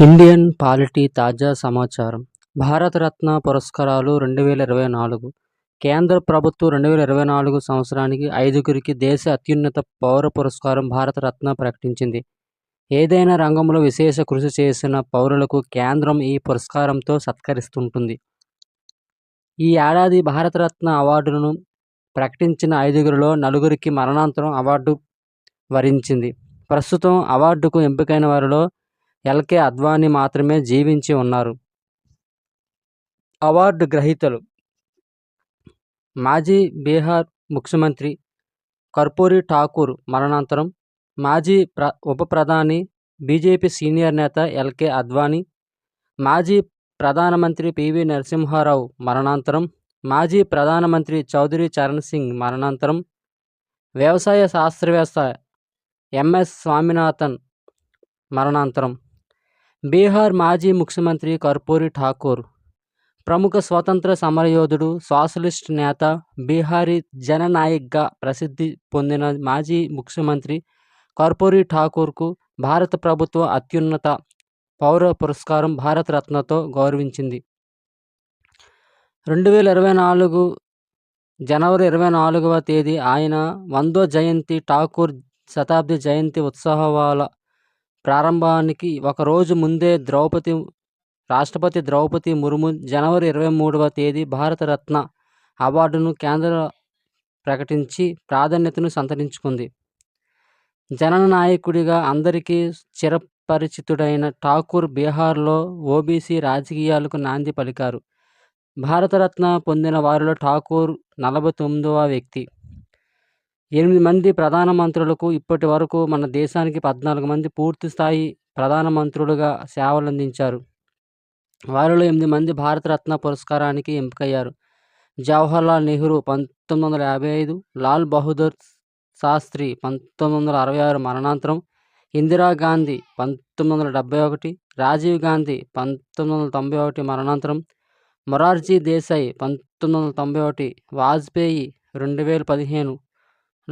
Indian polity తాజా సమాచారం. భారతరత్న పురస్కారాలు రెండు వేల ఇరవై నాలుగు. కేంద్ర ప్రభుత్వం రెండు వేల ఇరవై నాలుగు సంవత్సరానికి ఐదుగురికి దేశ అత్యున్నత పౌర పురస్కారం భారతరత్న ప్రకటించింది. ఏదైనా రంగంలో విశేష కృషి చేసిన పౌరులకు కేంద్రం ఈ పురస్కారంతో సత్కరిస్తుంటుంది. ఈ ఏడాది భారతరత్న అవార్డులను ప్రకటించిన ఐదుగురిలో నలుగురికి మరణాంతరం అవార్డు వరించింది. ప్రస్తుతం అవార్డుకు ఎంపికైన వారిలో ఎల్కే అద్వానీ మాత్రమే జీవించి ఉన్నారు. అవార్డు గ్రహీతలు. మాజీ బీహార్ ముఖ్యమంత్రి కర్పూరి ఠాకూర్ మరణాంతరం మాజీ ప్ర ఉప ప్రధాని బీజేపీ సీనియర్ నేత ఎల్కే అద్వానీ మాజీ ప్రధానమంత్రి పివి నరసింహారావు మరణాంతరం మాజీ ప్రధానమంత్రి చౌదరి చరణ్ సింగ్ మరణాంతరం వ్యవసాయ శాస్త్రవేత్త ఎంఎస్ స్వామినాథన్ మరణాంతరం బీహార్ మాజీ ముఖ్యమంత్రి కర్పూరి ఠాకూర్ ప్రముఖ స్వతంత్ర సమరయోధుడు సోషలిస్ట్ నేత బీహారీ జననాయక్గా ప్రసిద్ధి పొందిన మాజీ ముఖ్యమంత్రి కర్పూరి ఠాకూర్కు భారత ప్రభుత్వం అత్యున్నత పౌర పురస్కారం భారతరత్నతో గౌరవించింది. రెండు వేల ఇరవై నాలుగు జనవరి ఇరవై నాలుగవ తేదీ ఆయన వందో జయంతి ఠాకూర్ శతాబ్ది జయంతి ఉత్సవాల ప్రారంభానికి ఒక రోజు ముందే ద్రౌపది రాష్ట్రపతి ద్రౌపది ముర్ము జనవరి ఇరవై మూడవ తేదీ భారతరత్న అవార్డును కేంద్ర ప్రకటించి ప్రాధాన్యతను సంతరించుకుంది. జననాయకుడిగా అందరికీ చిరపరిచితుడైన ఠాకూర్ బీహార్లో ఓబీసీ రాజకీయాలకు నాంది పలికారు. భారతరత్న పొందిన వారిలో ఠాకూర్ నలభై తొమ్మిదవ వ్యక్తి. ఎనిమిది మంది ప్రధానమంత్రులకు ఇప్పటి వరకు మన దేశానికి పద్నాలుగు మంది పూర్తి స్థాయి ప్రధానమంత్రులుగా సేవలందించారు. వారిలో ఎనిమిది మంది భారతరత్న పురస్కారానికి ఎంపికయ్యారు. జవహర్లాల్ నెహ్రూ పంతొమ్మిది వందల యాభై ఐదు లాల్ బహదూర్ శాస్త్రి పంతొమ్మిది వందల అరవై ఆరు మరణాంతరం ఇందిరాగాంధీ పంతొమ్మిది వందల డెబ్బై ఒకటి రాజీవ్ గాంధీ పంతొమ్మిది వందల తొంభై ఒకటి మరణాంతరం మొరార్జీ దేశాయ్ పంతొమ్మిది వందల తొంభై ఒకటి వాజ్పేయి రెండు వేల పదిహేను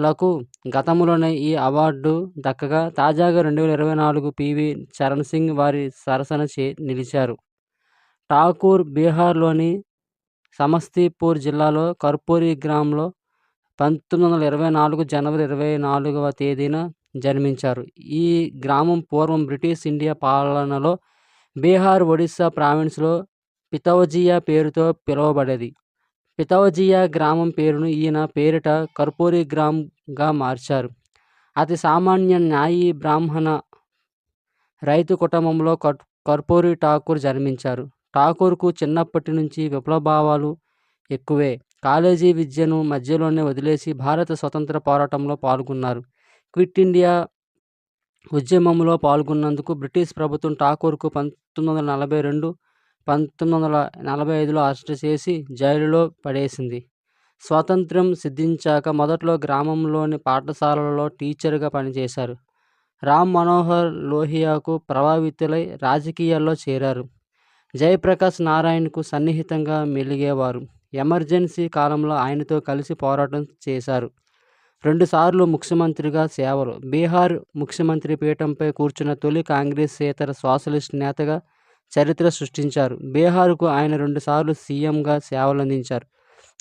లకు గతంలోనే ఈ అవార్డు దక్కగా తాజాగా రెండు వేల ఇరవై నాలుగు పివి చరణ్ సింగ్ వారి సరసన చే నిలిచారు. ఠాకూర్ బీహార్లోని సమస్తీపూర్ జిల్లాలో కర్పూరి గ్రామంలో పంతొమ్మిది వందల ఇరవై నాలుగు జనవరి ఇరవై నాలుగవ తేదీన జన్మించారు. ఈ గ్రామం పూర్వం బ్రిటిష్ ఇండియా పాలనలో బీహార్ ఒడిస్సా ప్రావిన్స్లో పితౌజియా పేరుతో పిలువబడేది. పితౌజియా గ్రామం పేరును ఈయన పేరిట కర్పూరి గ్రామ్గా మార్చారు. అతి సామాన్య న్యాయి బ్రాహ్మణ రైతు కుటుంబంలో కర్ కర్పూరి ఠాకూర్ జన్మించారు. ఠాకూర్కు చిన్నప్పటి నుంచి విప్లవభావాలు ఎక్కువే. కాలేజీ విద్యను మధ్యలోనే వదిలేసి భారత స్వతంత్ర పోరాటంలో పాల్గొన్నారు. క్విట్ ఇండియా ఉద్యమంలో పాల్గొన్నందుకు బ్రిటిష్ ప్రభుత్వం ఠాకూర్కు పంతొమ్మిది వందల నలభై రెండు పంతొమ్మిది వందల నలభై ఐదులో అరెస్టు చేసి జైలులో పడేసింది. స్వాతంత్ర్యం సిద్ధించాక మొదట్లో గ్రామంలోని పాఠశాలలో టీచర్గా పనిచేశారు. రామ్ మనోహర్ లోహియాకు ప్రభావితులై రాజకీయాల్లో చేరారు. జయప్రకాష్ నారాయణకు సన్నిహితంగా మెలిగేవారు. ఎమర్జెన్సీ కాలంలో ఆయనతో కలిసి పోరాటం చేశారు. రెండుసార్లు ముఖ్యమంత్రిగా సేవలు. బీహార్ ముఖ్యమంత్రి పీఠంపై కూర్చున్న తొలి కాంగ్రెస్ ఇతర సోషలిస్ట్ నేతగా చరిత్ర సృష్టించారు. బీహార్కు ఆయన రెండుసార్లు సీఎంగా సేవలందించారు.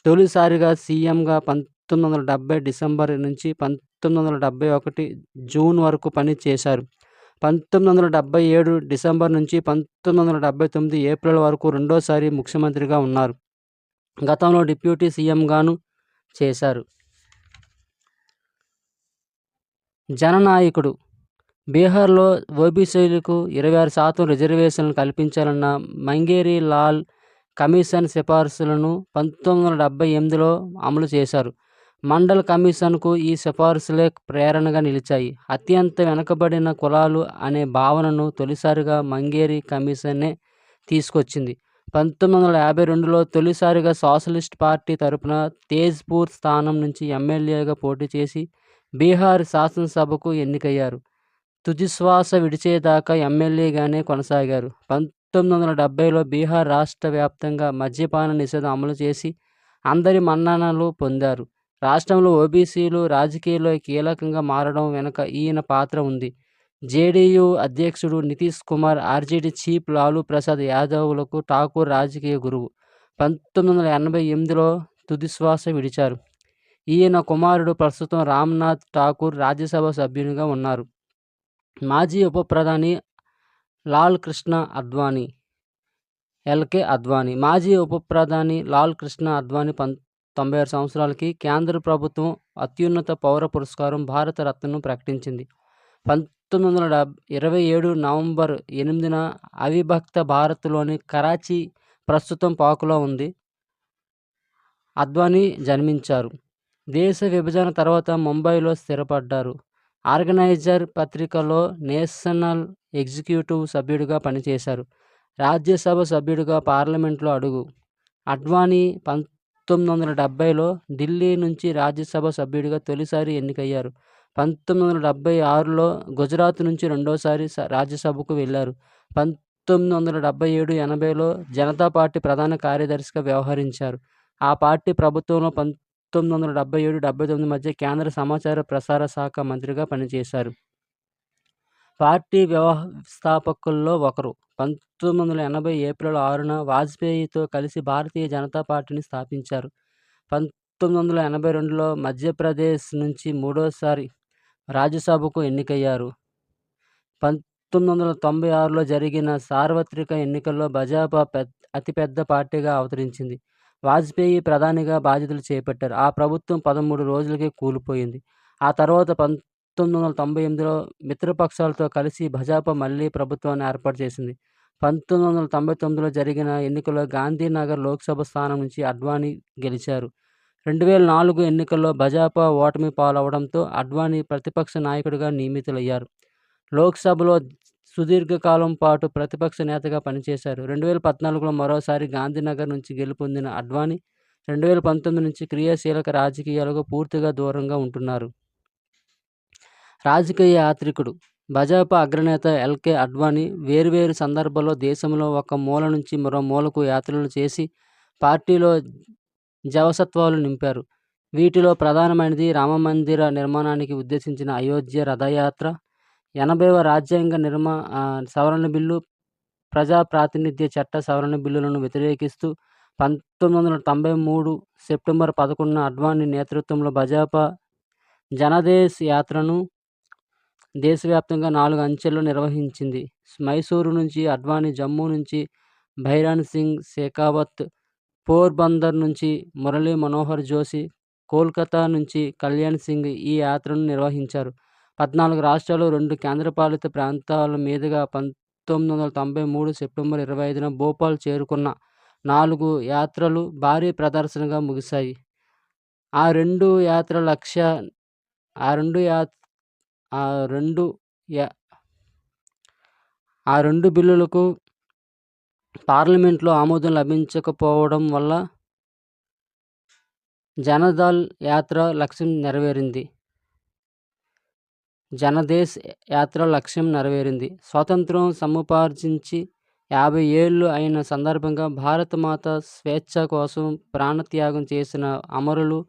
తొలిసారిగా సీఎంగా పంతొమ్మిది వందల డెబ్బై డిసెంబర్ నుంచి పంతొమ్మిది వందల డెబ్బై ఒకటి జూన్ వరకు పనిచేశారు పంతొమ్మిది వందల డెబ్బై ఏడు డిసెంబర్ నుంచి పంతొమ్మిది వందల డెబ్బై తొమ్మిది ఏప్రిల్ వరకు రెండోసారి ముఖ్యమంత్రిగా ఉన్నారు. గతంలో డిప్యూటీ సీఎంగాను చేశారు. జననాయకుడు బీహార్లో ఓబీసీలకు ఇరవై ఆరు శాతం రిజర్వేషన్లు కల్పించాలన్న మంగేరి లాల్ కమిషన్ సిఫార్సులను పంతొమ్మిది వందల డెబ్బై ఎనిమిదిలో అమలు చేశారు. మండల్ కమిషన్కు ఈ సిఫార్సులే ప్రేరణగా నిలిచాయి. అత్యంత వెనుకబడిన కులాలు అనే భావనను తొలిసారిగా మంగేరి కమిషనే తీసుకొచ్చింది. పంతొమ్మిది వందల యాభై రెండులో తొలిసారిగా సోషలిస్ట్ పార్టీ తరపున తేజ్పూర్ స్థానం నుంచి ఎమ్మెల్యేగా పోటీ చేసి బీహార్ శాసనసభకు ఎన్నికయ్యారు. తుదిశ్వాస విడిచేదాకా ఎమ్మెల్యేగానే కొనసాగారు పంతొమ్మిది వందల డెబ్బైలో బీహార్ రాష్ట్ర వ్యాప్తంగా మద్యపాన నిషేధం అమలు చేసి అందరి మన్ననలు పొందారు రాష్ట్రంలో ఓబీసీలు రాజకీయాల్లో కీలకంగా మారడం వెనుక ఈయన పాత్ర ఉంది జేడీయూ అధ్యక్షుడు నితీష్ కుమార్, ఆర్జేడీ చీఫ్ లాలూ ప్రసాద్ యాదవ్లకు ఠాకూర్ రాజకీయ గురువు. పంతొమ్మిది వందల ఎనభై ఎనిమిదిలో తుదిశ్వాస విడిచారు. ఈయన కుమారుడు ప్రస్తుతం రామ్నాథ్ ఠాకూర్ రాజ్యసభ సభ్యునిగా ఉన్నారు. మాజీ ఉప ప్రధాని లాల్ కృష్ణ అద్వానీ, ఎల్కే అద్వానీ. మాజీ ఉప ప్రధాని లాల్ కృష్ణ అద్వానీ తొంభై ఆరు సంవత్సరాలకి. కేంద్ర ప్రభుత్వం అత్యున్నత పౌర పురస్కారం భారత రత్నను ప్రకటించింది. పంతొమ్మిది వందల ఇరవై ఏడు నవంబర్ ఎనిమిదిన అవిభక్త భారత్లోని కరాచీ ప్రస్తుతం పాకులో ఉంది. అద్వానీ జన్మించారు. దేశ విభజన తర్వాత ముంబైలో స్థిరపడ్డారు. ఆర్గనైజర్ పత్రికలో నేషనల్ ఎగ్జిక్యూటివ్ సభ్యుడిగా పనిచేశారు. రాజ్యసభ సభ్యుడిగా పార్లమెంట్లో అడుగు. అడ్వాణీ పంతొమ్మిది వందల డెబ్బైలో ఢిల్లీ నుంచి రాజ్యసభ సభ్యుడిగా తొలిసారి ఎన్నికయ్యారు. పంతొమ్మిది వందల డెబ్బై ఆరులో గుజరాత్ నుంచి రెండోసారి రాజ్యసభకు వెళ్ళారు. పంతొమ్మిది వందల డెబ్బై ఏడు, ఎనభైలో జనతా పార్టీ ప్రధాన కార్యదర్శిగా వ్యవహరించారు. ఆ పార్టీ ప్రభుత్వంలో పంతొమ్మిది వందల డెబ్బై ఏడు, డెబ్బై తొమ్మిది మధ్య కేంద్ర సమాచార ప్రసార శాఖ మంత్రిగా పనిచేశారు. పార్టీ వ్యవస్థాపకుల్లో ఒకరు. పంతొమ్మిది వందల ఎనభై ఏప్రిల్ ఆరున వాజ్పేయితో కలిసి భారతీయ జనతా పార్టీని స్థాపించారు. పంతొమ్మిది వందల ఎనభై రెండులో మధ్యప్రదేశ్ నుంచి మూడోసారి రాజ్యసభకు ఎన్నికయ్యారు. పంతొమ్మిది వందల తొంభై ఆరులో జరిగిన సార్వత్రిక ఎన్నికల్లో భాజపా అతిపెద్ద పార్టీగా అవతరించింది. వాజపేయి ప్రధానిగా బాధ్యతలు చేపట్టారు. ఆ ప్రభుత్వం పదమూడు రోజులకే కూలిపోయింది. ఆ తర్వాత పంతొమ్మిది వందల తొంభై ఎనిమిదిలో మిత్రపక్షాలతో కలిసి భాజపా మళ్ళీ ప్రభుత్వాన్ని ఏర్పాటు చేసింది. పంతొమ్మిది వందల తొంభై తొమ్మిదిలో జరిగిన ఎన్నికల్లో గాంధీనగర్ లోక్సభ స్థానం నుంచి అడ్వాణీ గెలిచారు. రెండు వేల నాలుగు ఎన్నికల్లో భాజపా ఓటమి పాలవడంతో అడ్వాణీ ప్రతిపక్ష నాయకుడిగా నియమితులయ్యారు. లోక్సభలో సుదీర్ఘకాలం పాటు ప్రతిపక్ష నేతగా పనిచేశారు. రెండు వేల పద్నాలుగులో మరోసారి గాంధీనగర్ నుంచి గెలుపొందిన అడ్వాణి రెండు వేల పంతొమ్మిది నుంచి క్రియాశీలక రాజకీయాలకు పూర్తిగా దూరంగా ఉంటున్నారు. రాజకీయ యాత్రికుడు భాజపా అగ్రనేత ఎల్కే అడ్వాణీ వేర్వేరు సందర్భాల్లో దేశంలో ఒక మూల నుంచి మరో మూలకు యాత్రలు చేసి పార్టీలో జవసత్వాలు నింపారు. వీటిలో ప్రధానమైనది రామమందిర నిర్మాణానికి ఉద్దేశించిన అయోధ్య రథయాత్ర, ఎనభైవ రాజ్యాంగ నిర్మా సవరణ బిల్లు, ప్రజా ప్రాతినిధ్య చట్ట సవరణ బిల్లులను వ్యతిరేకిస్తూ పంతొమ్మిది వందల తొంభై మూడు సెప్టెంబర్ పదకొండున అడ్వాణి నేతృత్వంలో భాజపా జనదేశ్ యాత్రను దేశవ్యాప్తంగా నాలుగు అంచెల్లో నిర్వహించింది. మైసూరు నుంచి అడ్వాణి జమ్మూ నుంచి భైరాన్ సింగ్ షెకావత్, పోర్బందర్ నుంచి మురళీ మనోహర్ జోషి, కోల్కతా నుంచి కళ్యాణ్ సింగ్ ఈ యాత్రను నిర్వహించారు. పద్నాలుగు రాష్ట్రాలు, రెండు కేంద్రపాలిత ప్రాంతాల మీదుగా పంతొమ్మిది వందల తొంభై మూడు సెప్టెంబర్ ఇరవై ఐదున భోపాల్ చేరుకున్న నాలుగు యాత్రలు భారీ ప్రదర్శనగా ముగిశాయి. ఆ రెండు యాత్ర లక్ష్య ఆ రెండు యా ఆ రెండు యా ఆ రెండు బిల్లులకు పార్లమెంట్లో ఆమోదం లభించకపోవడం వల్ల జనదాల్ యాత్ర లక్ష్యం నెరవేరింది. జనదేశ్ యాత్ర లక్ష్యం నెరవేరింది. స్వాతంత్ర్యం సముపార్జించి యాభై ఏళ్ళు అయిన సందర్భంగా భారతమాత స్వేచ్ఛ కోసం ప్రాణత్యాగం చేసిన అమరులు,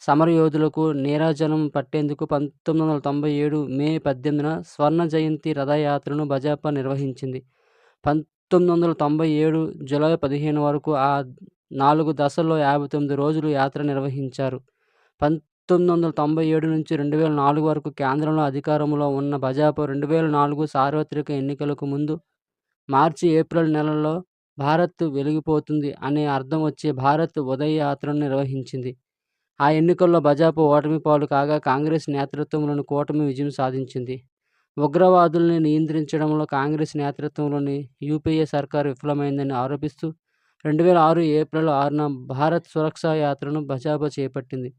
సమరయోధులకు నీరాజనం పట్టేందుకు పంతొమ్మిది వందల తొంభై ఏడు మే పద్దెనిమిదిన స్వర్ణ జయంతి రథయాత్రను భాజపా నిర్వహించింది. పంతొమ్మిది వందల తొంభై ఏడు జూలై పదిహేను వరకు ఆ నాలుగు దశల్లో యాభై తొమ్మిది రోజులు యాత్ర నిర్వహించారు. పంతొమ్మిది వందల తొంభై ఏడు నుంచి రెండు వేల నాలుగు వరకు కేంద్రంలో అధికారంలో ఉన్న భాజపా రెండు వేల నాలుగు సార్వత్రిక ఎన్నికలకు ముందు మార్చి, ఏప్రిల్ నెలల్లో భారత్ వెలిగిపోతుంది అనే అర్థం వచ్చే భారత్ ఉదయ్ యాత్రను నిర్వహించింది. ఆ ఎన్నికల్లో భాజపా ఓటమి పాలు కాగా కాంగ్రెస్ నేతృత్వంలోని కూటమి విజయం సాధించింది. ఉగ్రవాదుల్ని నియంత్రించడంలో కాంగ్రెస్ నేతృత్వంలోని యూపీఏ సర్కారు విఫలమైందని ఆరోపిస్తూ రెండు వేల ఆరు ఏప్రిల్ ఆరున భారత్ సురక్ష యాత్రను భాజపా చేపట్టింది.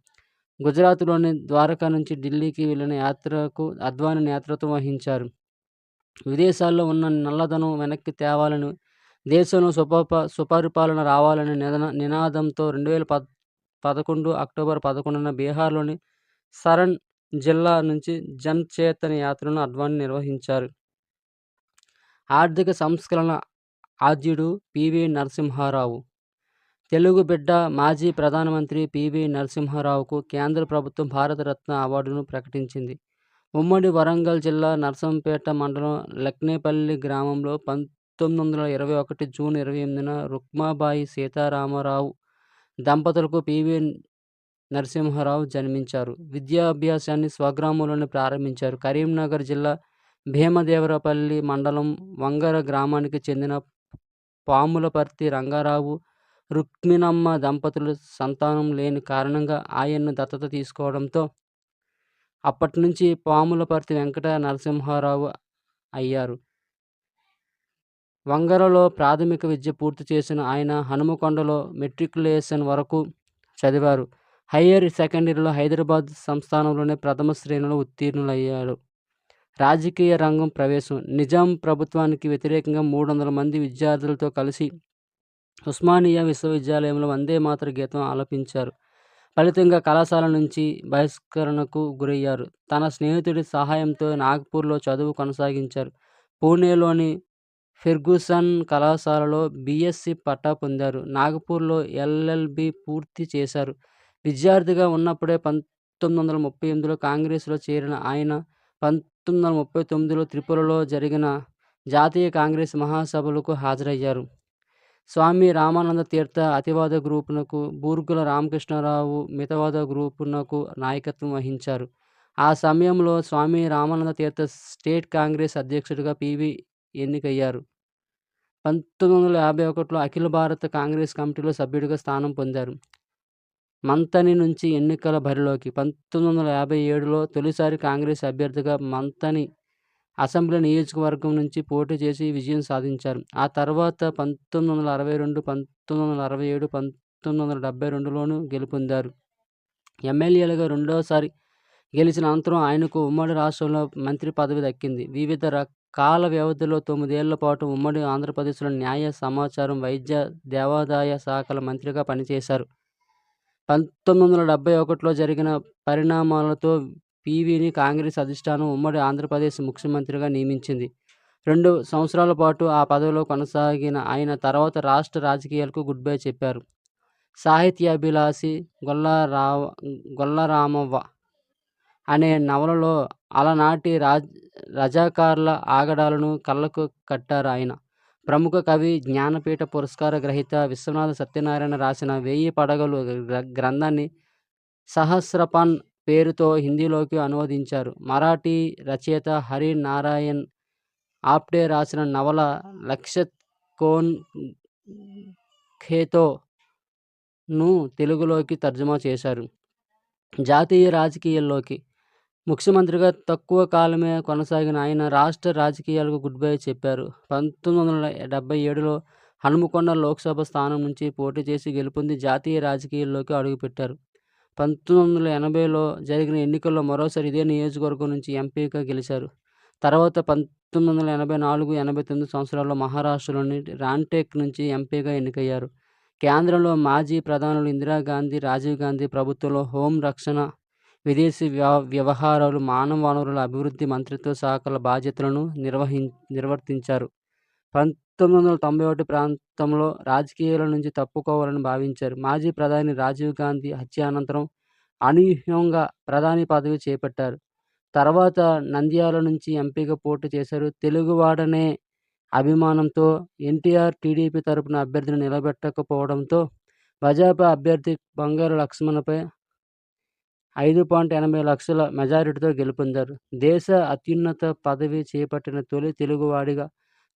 గుజరాత్లోని ద్వారకా నుంచి ఢిల్లీకి వెళ్ళిన యాత్రకు అద్వానీ నేతృత్వం వహించారు. విదేశాల్లో ఉన్న నల్లధనం వెనక్కి తేవాలని, దేశంలో సుపప సుపరిపాలన రావాలనే నిదన నినాదంతో రెండు వేల పద్ పదకొండు అక్టోబర్ పదకొండున బీహార్లోని సరణ్ జిల్లా నుంచి జన్ చేతన యాత్రను అద్వానీ నిర్వహించారు. ఆర్థిక సంస్కరణ ఆద్యుడు పివి నరసింహారావు తెలుగు బిడ్డ మాజీ ప్రధానమంత్రి పీవీ నరసింహారావుకు కేంద్ర ప్రభుత్వం భారతరత్న అవార్డును ప్రకటించింది. ఉమ్మడి వరంగల్ జిల్లా నర్సంపేట మండలం లక్నేపల్లి గ్రామంలో పంతొమ్మిది వందల ఇరవై ఒకటి జూన్ ఇరవై ఎనిమిదిన రుక్మాబాయి సీతారామరావు దంపతులకు పివి నరసింహారావు జన్మించారు. విద్యాభ్యాసాన్ని స్వగ్రామంలోనే ప్రారంభించారు. కరీంనగర్ జిల్లా భీమదేవరపల్లి మండలం వంగర గ్రామానికి చెందిన పాములపర్తి రంగారావు రుక్మిణమ్మ దంపతులు సంతానం లేని కారణంగా ఆయన్ను దత్తత తీసుకోవడంతో అప్పటి నుంచి పాములపర్తి వెంకట నరసింహారావు అయ్యారు. వంగరలో ప్రాథమిక విద్య పూర్తి చేసిన ఆయన హనుమకొండలో మెట్రికులేషన్ వరకు చదివారు. హయ్యర్ సెకండరీలో హైదరాబాద్ సంస్థానంలోనే ప్రథమ శ్రేణిలో ఉత్తీర్ణులయ్యారు. రాజకీయ రంగం ప్రవేశం నిజాం ప్రభుత్వానికి వ్యతిరేకంగా మూడు వందల మంది విద్యార్థులతో కలిసి ఉస్మానియా విశ్వవిద్యాలయంలో వందే మాతర గీతం ఆలపించారు. ఫలితంగా కళాశాల నుంచి బహిష్కరణకు గురయ్యారు. తన స్నేహితుడి సహాయంతో నాగ్పూర్లో చదువు కొనసాగించారు. పూణేలోని ఫెర్గూసన్ కళాశాలలో బీఎస్సీ పట్టా పొందారు. నాగపూర్లో ఎల్ఎల్బి పూర్తి చేశారు. విద్యార్థిగా ఉన్నప్పుడే పంతొమ్మిది వందల ముప్పై ఎనిమిదిలో కాంగ్రెస్లో చేరిన ఆయన పంతొమ్మిది వందల ముప్పై తొమ్మిదిలో త్రిపురలో జరిగిన జాతీయ కాంగ్రెస్ మహాసభలకు హాజరయ్యారు. స్వామి రామానంద తీర్థ అతివాద గ్రూపునకు బూర్గుల రామకృష్ణారావు మితవాద గ్రూపునకు నాయకత్వం వహించారు. ఆ సమయంలో స్వామి రామానంద తీర్థ స్టేట్ కాంగ్రెస్ అధ్యక్షుడిగా పివి ఎన్నికయ్యారు. పంతొమ్మిది వందల యాభై ఒకటిలో అఖిల భారత కాంగ్రెస్ కమిటీలో సభ్యుడిగా స్థానం పొందారు. మంతని నుంచి ఎన్నికల బరిలోకి పంతొమ్మిది వందల యాభై ఏడులో తొలిసారి కాంగ్రెస్ అభ్యర్థిగా మంతని అసెంబ్లీ నియోజకవర్గం నుంచి పోటీ చేసి విజయం సాధించారు. ఆ తర్వాత పంతొమ్మిది వందల అరవై రెండు పంతొమ్మిది వందల అరవై ఏడు పంతొమ్మిది వందల డెబ్బై రెండులోనూ గెలుపొందారు. ఎమ్మెల్యేలుగా రెండోసారి గెలిచిన అనంతరం ఆయనకు ఉమ్మడి రాష్ట్రంలో మంత్రి పదవి దక్కింది. వివిధ రకాల వ్యవధిలో తొమ్మిదేళ్ళ పాటు ఉమ్మడి ఆంధ్రప్రదేశ్లో న్యాయ సమాచారం వైద్య దేవాదాయ శాఖల మంత్రిగా పనిచేశారు. పంతొమ్మిది వందల డెబ్బై ఒకటిలో జరిగిన పరిణామాలతో పీవీని కాంగ్రెస్ అధిష్టానం ఉమ్మడి ఆంధ్రప్రదేశ్ ముఖ్యమంత్రిగా నియమించింది. రెండు సంవత్సరాల పాటు ఆ పదవిలో కొనసాగిన ఆయన తర్వాత రాష్ట్ర రాజకీయాలకు గుడ్ బై చెప్పారు. సాహిత్యాభిలాషి గొల్లారావ గొల్లరామవ్వ అనే నవలలో అలనాటి రాజ్ రజాకార్ల ఆగడాలను కళ్ళకు కట్టారు ఆయన. ప్రముఖ కవి జ్ఞానపీఠ పురస్కార గ్రహీత విశ్వనాథ సత్యనారాయణ రాసిన వేయి పడగలు గ్రంథాన్ని సహస్రపాన్ పేరుతో హిందీలోకి అనువదించారు. మరాఠీ రచయిత హరి నారాయణ్ ఆప్డే రాసిన నవల లక్షత్ కోన్ ఖేతోను తెలుగులోకి తర్జుమా చేశారు. జాతీయ రాజకీయాల్లోకి. ముఖ్యమంత్రిగా తక్కువ కాలమే కొనసాగిన ఆయన రాష్ట్ర రాజకీయాలకు గుడ్ బై చెప్పారు. పంతొమ్మిది వందల డెబ్బై ఏడులో హనుమకొండ లోక్సభ స్థానం నుంచి పోటీ చేసి గెలుపొంది జాతీయ రాజకీయాల్లోకి అడుగుపెట్టారు. పంతొమ్మిది వందల ఎనభైలో జరిగిన ఎన్నికల్లో మరోసారి ఇదే నియోజకవర్గం నుంచి ఎంపీగా గెలిచారు. తర్వాత పంతొమ్మిది వందల ఎనభై నాలుగు ఎనభై తొమ్మిది సంవత్సరాల్లో మహారాష్ట్రలోని రాంటెక్ నుంచి ఎంపీగా ఎన్నికయ్యారు. కేంద్రంలో మాజీ ప్రధానులు ఇందిరాగాంధీ రాజీవ్ గాంధీ ప్రభుత్వంలో హోం రక్షణ విదేశీ వ్యవహారాలు మానవ వనరుల అభివృద్ధి మంత్రిత్వ శాఖల బాధ్యతలను నిర్వహి నిర్వర్తించారు. పంతొమ్మిది వందల తొంభై ఒకటి ప్రాంతంలో రాజకీయాల నుంచి తప్పుకోవాలని భావించారు. మాజీ ప్రధాని రాజీవ్ గాంధీ హత్య అనంతరం అనూహ్యంగా ప్రధాని పదవి చేపట్టారు. తర్వాత నంద్యాల నుంచి ఎంపీగా పోటీ చేశారు. తెలుగువాడనే అభిమానంతో ఎన్టీఆర్ టీడీపీ తరపున అభ్యర్థిని నిలబెట్టకపోవడంతో భాజపా అభ్యర్థి బంగారు లక్ష్మణపై ఐదు పాయింట్ ఎనభై లక్షల మెజారిటీతో గెలుపొందారు. దేశ అత్యున్నత పదవి చేపట్టిన తొలి తెలుగువాడిగా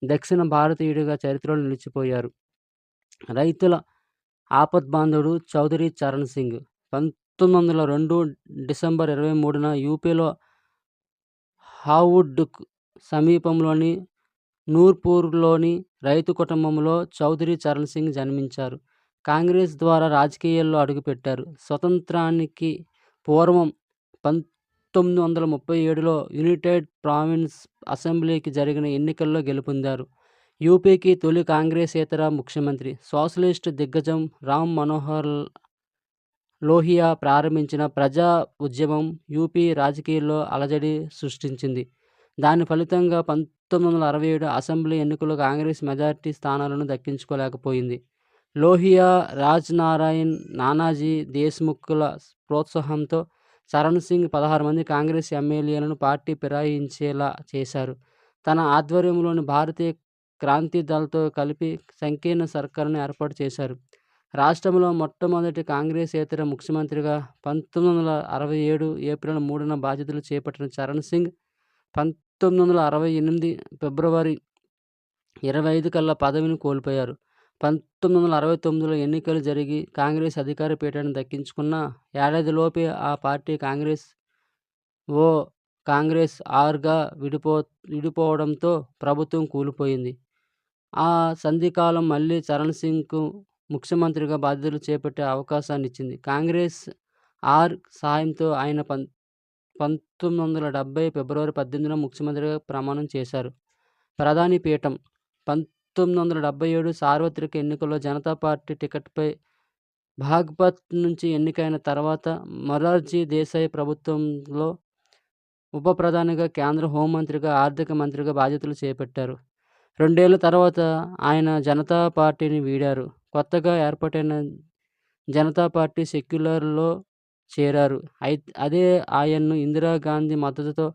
దక్షిణ భారతీయుడిగా చరిత్రలో నిలిచిపోయారు. రైతుల ఆపద్బాంధవుడు చౌదరి చరణ్ సింగ్ పంతొమ్మిది వందల రెండు డిసెంబర్ ఇరవై మూడున యూపీలో హావుడ్ సమీపంలోని నూర్పూర్లోని రైతు కుటుంబంలో చౌదరి చరణ్ సింగ్ జన్మించారు. కాంగ్రెస్ ద్వారా రాజకీయాల్లో అడుగుపెట్టారు. స్వతంత్రానికి పూర్వం పంతొమ్మిది వందల ముప్పై ఏడులో యునైటెడ్ ప్రావిన్స్ అసెంబ్లీకి జరిగిన ఎన్నికల్లో గెలుపొందారు. యూపీకి తొలి కాంగ్రెసేతర ముఖ్యమంత్రి సోషలిస్ట్ దిగ్గజం రామ్ మనోహర్ లోహియా ప్రారంభించిన ప్రజా ఉద్యమం యూపీ రాజకీయాల్లో అలజడి సృష్టించింది. దాని ఫలితంగా పంతొమ్మిది వందల అరవై ఏడు అసెంబ్లీ ఎన్నికల్లో కాంగ్రెస్ మెజార్టీ స్థానాలను దక్కించుకోలేకపోయింది. లోహియా రాజ్ నారాయణ్ నానాజీ దేశ్ముఖ్ల ప్రోత్సాహంతో చరణ్ సింగ్ పదహారు మంది కాంగ్రెస్ ఎమ్మెల్యేలను పార్టీ ఫిరాయించేలా చేశారు. తన ఆధ్వర్యంలోని భారతీయ క్రాంతి దళతో కలిపి సంకీర్ణ సర్కారును ఏర్పాటు చేశారు. రాష్ట్రంలో మొట్టమొదటి కాంగ్రెసేతర ముఖ్యమంత్రిగా పంతొమ్మిది వందల అరవై ఏడు ఏప్రిల్ మూడున బాధ్యతలు చేపట్టిన చరణ్ సింగ్ పంతొమ్మిది వందల అరవై ఎనిమిది ఫిబ్రవరి ఇరవై ఐదు కల్లా పదవిని కోల్పోయారు. పంతొమ్మిది వందల అరవై తొమ్మిదిలో ఎన్నికలు జరిగి కాంగ్రెస్ అధికార పీఠాన్ని దక్కించుకున్న ఏడాదిలోపే ఆ పార్టీ కాంగ్రెస్ ఓ కాంగ్రెస్ ఆర్గా విడిపో విడిపోవడంతో ప్రభుత్వం కూలిపోయింది. ఆ సంధికాలం మళ్ళీ చరణ్ సింగ్కు ముఖ్యమంత్రిగా బాధ్యతలు చేపట్టే అవకాశాన్ని ఇచ్చింది కాంగ్రెస్ ఆర్ సాయంతో ఆయన పం పంతొమ్మిది వందల డెబ్బై ఫిబ్రవరి పద్దెనిమిదిన ముఖ్యమంత్రిగా ప్రమాణం చేశారు. ప్రధాని పీఠం పంతొమ్మిది వందల డెబ్బై ఏడు సార్వత్రిక ఎన్నికల్లో జనతా పార్టీ టికెట్పై భాగ్పత్ నుంచి ఎన్నికైన తర్వాత మొరార్జీ దేశాయ్ ప్రభుత్వంలో ఉప ప్రధానిగా, కేంద్ర హోంమంత్రిగా, ఆర్థిక మంత్రిగా బాధ్యతలు చేపట్టారు. రెండేళ్ళ తర్వాత ఆయన జనతా పార్టీని వీడారు. కొత్తగా ఏర్పాటైన జనతా పార్టీ సెక్యులర్లో చేరారు. అయి అదే ఆయన్ను ఇందిరాగాంధీ మద్దతుతో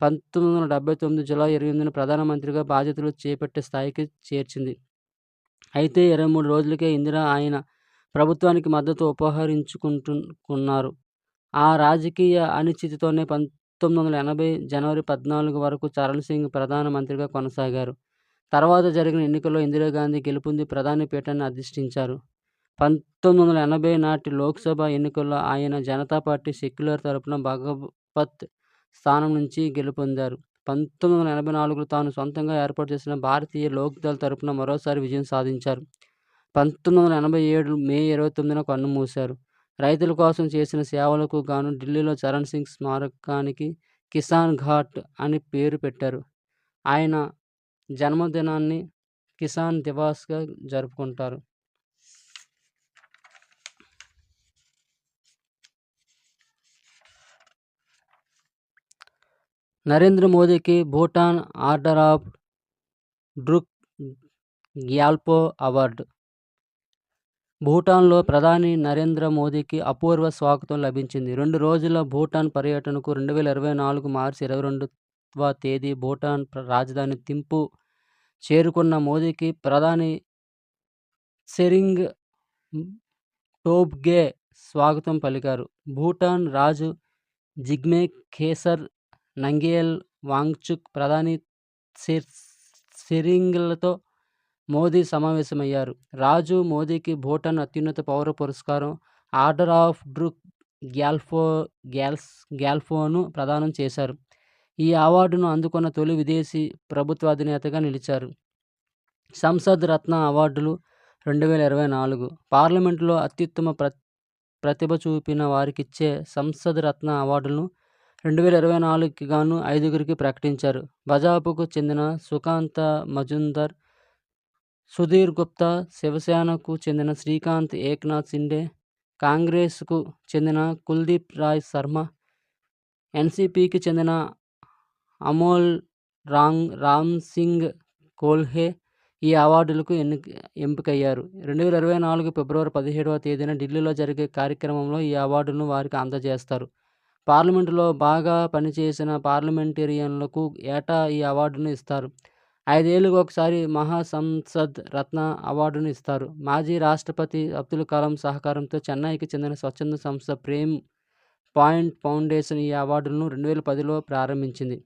పంతొమ్మిది వందల డెబ్బై తొమ్మిది జూలై ఇరవై ఎనిమిదిన ప్రధానమంత్రిగా బాధ్యతలు చేపట్టే స్థాయికి చేర్చింది. అయితే ఇరవై మూడు రోజులకే ఇందిర ఆయన ప్రభుత్వానికి మద్దతు ఉపహరించుకుంటున్నారు ఆ రాజకీయ అనిశ్చితితోనే పంతొమ్మిది వందల ఎనభై జనవరి పద్నాలుగు వరకు చరణ్ సింగ్ ప్రధానమంత్రిగా కొనసాగారు. తర్వాత జరిగిన ఎన్నికల్లో ఇందిరాగాంధీ గెలుపొంది ప్రధాని పీఠాన్ని అధిష్ఠించారు. పంతొమ్మిది వందల ఎనభై నాటి లోక్సభ ఎన్నికల్లో ఆయన జనతా పార్టీ సెక్యులర్ తరపున భగవత్ స్థానం నుంచి గెలుపొందారు. పంతొమ్మిది వందల ఎనభై నాలుగులో తాను సొంతంగా ఏర్పాటు చేసిన భారతీయ లోక్దళ్ తరపున మరోసారి విజయం సాధించారు. పంతొమ్మిది వందల ఎనభై ఏడు మే ఇరవై తొమ్మిదిన కన్నుమూశారు. రైతుల కోసం చేసిన సేవలకు గాను ఢిల్లీలో చరణ్ సింగ్ స్మారకానికి కిసాన్ ఘాట్ అని పేరు పెట్టారు. ఆయన జన్మదినాన్ని కిసాన్ దివాస్గా జరుపుకుంటారు. నరేంద్ర మోదీకి Bhutan order of Druk Gyalpo award భూటాన్లో ప్రధాని నరేంద్ర మోదీకి అపూర్వ స్వాగతం లభించింది. రెండు రోజుల భూటాన్ పర్యటనకు రెండు వేల ఇరవై నాలుగు మార్చి ఇరవై రెండవ తేదీ భూటాన్ రాజధాని తింపు చేరుకున్న మోదీకి ప్రధాని సెరింగ్ టోబ్గే స్వాగతం పలికారు. భూటాన్ రాజు జిగ్మే ఖేసర్ నంగియల్ వాంగ్చుక్, ప్రధాని ట్సెరింగ్లతో మోదీ సమావేశమయ్యారు. రాజు మోదీకి భూటాన్ అత్యున్నత పౌర పురస్కారం ఆర్డర్ ఆఫ్ డ్రూక్ గ్యాల్ఫో గ్యాల్స్ గ్యాల్ఫోను ప్రదానం చేశారు. ఈ అవార్డును అందుకున్న తొలి విదేశీ ప్రభుత్వాధినేతగా నిలిచారు. సంసద్ రత్న అవార్డులు రెండు వేల ఇరవై నాలుగు పార్లమెంటులో అత్యుత్తమ ప్ర ప్రతిభ చూపిన వారికిచ్చే సంసద్ రత్న అవార్డులను రెండు వేల ఇరవై నాలుగుకి గాను ఐదుగురికి ప్రకటించారు. భాజపాకు చెందిన సుకాంత మజుందర్ సుధీర్ గుప్తా, శివసేనకు చెందిన శ్రీకాంత్ ఏక్నాథ్ షిండే, కాంగ్రెస్కు చెందిన కుల్దీప్ రాయ్ శర్మ, ఎన్సిపికి చెందిన అమోల్ రాంగ్ రామ్ సింగ్ కోల్హే ఈ అవార్డులకు ఎన్ని ఎంపికయ్యారు. రెండు వేల ఇరవై నాలుగు ఫిబ్రవరి పదిహేడవ తేదీన ఢిల్లీలో జరిగే కార్యక్రమంలో ఈ అవార్డులను వారికి అందజేస్తారు. పార్లమెంటులో బాగా పనిచేసిన పార్లమెంటేరియన్లకు ఏటా ఈ అవార్డును ఇస్తారు. ఐదేళ్ళకు ఒకసారి మహాసంసద్ రత్న అవార్డును ఇస్తారు. మాజీ రాష్ట్రపతి అబ్దుల్ కలాం సహకారంతో చెన్నైకి చెందిన స్వచ్ఛంద సంస్థ ప్రేమ్ పాయింట్ ఫౌండేషన్ ఈ అవార్డులను రెండు వేల పదిలో ప్రారంభించింది.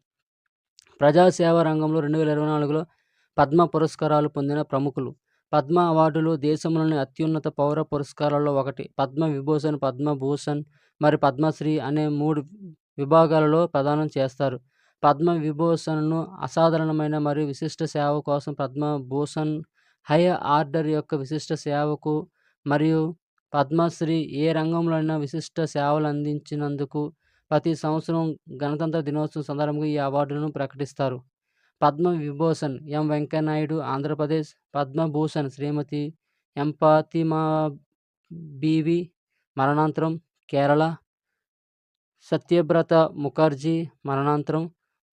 ప్రజాసేవా రంగంలో రెండు వేల ఇరవై నాలుగులో పద్మ పురస్కారాలు పొందిన ప్రముఖులు పద్మ అవార్డులు దేశంలోని అత్యున్నత పౌర పురస్కారాల్లో ఒకటి. పద్మ విభూషణ్, పద్మభూషణ్ మరి పద్మశ్రీ అనే మూడు విభాగాలలో ప్రదానం చేస్తారు. పద్మ విభూషణ్ను అసాధారణమైన మరియు విశిష్ట సేవ కోసం, పద్మ భూషణ్ హై ఆర్డర్ యొక్క విశిష్ట సేవకు మరియు పద్మశ్రీ ఏ రంగంలోనైనా విశిష్ట సేవలు అందించినందుకు ప్రతి సంవత్సరం గణతంత్ర దినోత్సవం సందర్భంగా ఈ అవార్డులను ప్రకటిస్తారు. పద్మ విభూషణ్ ఎం. వెంకయ్యనాయుడు ఆంధ్రప్రదేశ్, పద్మభూషణ్ శ్రీమతి ఎం. ఫాతిమాబీవీ మరణాంతరం కేరళ, సత్యబ్రత ముఖర్జీ మరణాంతరం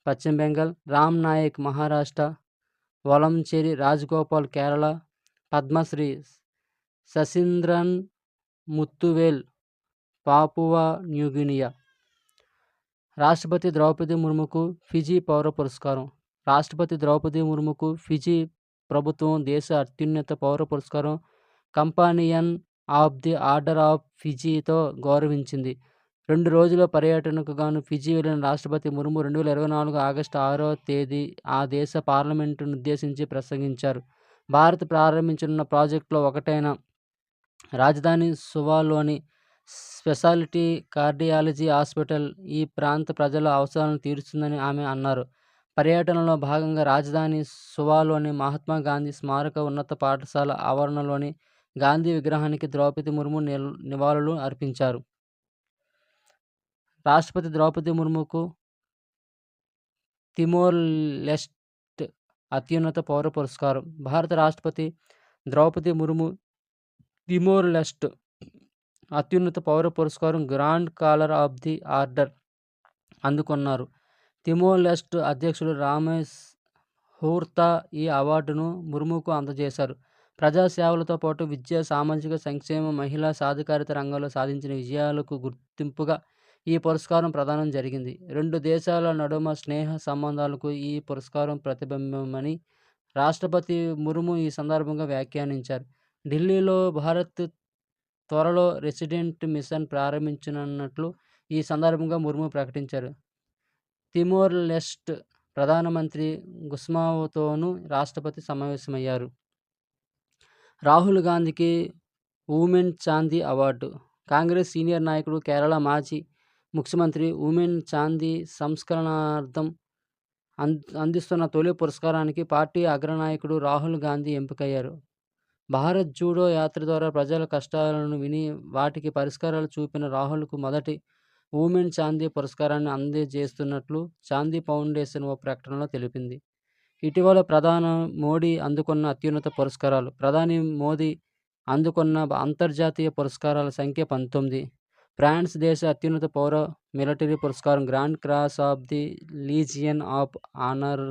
పశ్చిమ Bengal, Ram Nayak Maharashtra, Valancheri Rajagopal Kerala, Padmashri Sasindran Muthuvel Papua New Guinea రాష్ట్రపతి ద్రౌపది ముర్ముకు ఫిజీ పౌర పురస్కారం రాష్ట్రపతి ద్రౌపది ముర్ముకు ఫిజీ ప్రభుత్వం దేశ అత్యున్నత పౌర పురస్కారం companion of the order of ఫిజీతో గౌరవించింది. రెండు రోజుల పర్యటనకు గాను ఫిజీ వెళ్ళిన రాష్ట్రపతి ముర్ము రెండు వేల ఇరవై నాలుగు ఆగస్టు ఆరో తేదీ ఆ దేశ పార్లమెంటును ఉద్దేశించి ప్రసంగించారు. భారత్ ప్రారంభించనున్న ప్రాజెక్టులో ఒకటైన రాజధాని సువాలోని స్పెషాలిటీ కార్డియాలజీ హాస్పిటల్ ఈ ప్రాంత ప్రజల అవసరాలను తీరుస్తుందని ఆమె అన్నారు. పర్యటనలో భాగంగా రాజధాని సువాలోని మహాత్మా గాంధీ స్మారక ఉన్నత పాఠశాల ఆవరణలోని గాంధీ విగ్రహానికి ద్రౌపది ముర్ము నివాళులు అర్పించారు. రాష్ట్రపతి ద్రౌపది ముర్ముకు తిమోర్ లెస్ట్ అత్యున్నత పౌర పురస్కారం. భారత రాష్ట్రపతి ద్రౌపది ముర్ము తిమోర్ లెస్ట్ అత్యున్నత పౌర పురస్కారం grand collar of the order అందుకున్నారు. తిమోర్ లెస్ట్ అధ్యక్షుడు రామేష్ హూర్తా ఈ అవార్డును ముర్ముకు అందజేశారు. ప్రజాసేవలతో పాటు విద్య సామాజిక సంక్షేమ మహిళా సాధికారిత రంగంలో సాధించిన విజయాలకు గుర్తింపుగా ఈ పురస్కారం ప్రదానం జరిగింది. రెండు దేశాల నడుమ స్నేహ సంబంధాలకు ఈ పురస్కారం ప్రతిబింబమని రాష్ట్రపతి ముర్ము ఈ సందర్భంగా వ్యాఖ్యానించారు. ఢిల్లీలో భారత్ త్వరలో రెసిడెంట్ మిషన్ ప్రారంభించనున్నట్లు ఈ సందర్భంగా ముర్ము ప్రకటించారు. తిమోర్ లెస్ట్ ప్రధానమంత్రి గుస్మావోతోనూ రాష్ట్రపతి సమావేశమయ్యారు. రాహుల్ గాంధీకి ఉమెన్ చాందీ అవార్డు. కాంగ్రెస్ సీనియర్ నాయకుడు కేరళ మాజీ ముఖ్యమంత్రి ఉమెన్ చాందీ సంస్కరణార్థం అం అందిస్తున్న తొలి పురస్కారానికి పార్టీ అగ్రనాయకుడు రాహుల్ గాంధీ ఎంపికయ్యారు. భారత్ జూడో యాత్ర ద్వారా ప్రజల కష్టాలను విని వాటికి పరిష్కారాలు చూపిన రాహుల్కు మొదటి ఉమెన్ చాందీ పురస్కారాన్ని అందజేస్తున్నట్లు చాందీ ఫౌండేషన్ ఓ ప్రకటనలో తెలిపింది. ఇటీవల ప్రధాని మోడీ అందుకున్న అత్యున్నత పురస్కారాలు ప్రధాని మోదీ అందుకున్న అంతర్జాతీయ పురస్కారాల సంఖ్య పంతొమ్మిది. ఫ్రాన్స్ దేశ అత్యున్నత పౌర మిలిటరీ పురస్కారం grand cross of the legion of honour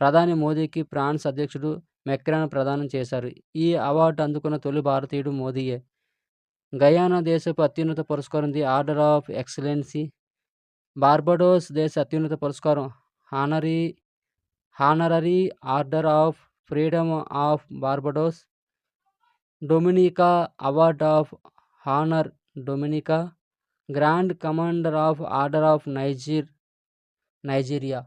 ప్రధాని మోదీకి ఫ్రాన్స్ అధ్యక్షుడు మెక్రాన్ ప్రదానం చేశారు. ఈ అవార్డు అందుకున్న తొలి భారతీయుడు మోదీయే. గయానా దేశపు అత్యున్నత పురస్కారం the order of excellency. Barbados దేశ అత్యున్నత పురస్కారం honorary honorary order of freedom of Barbados. Dominica award of honour Dominica. Grand commander of order of Niger Nigeria.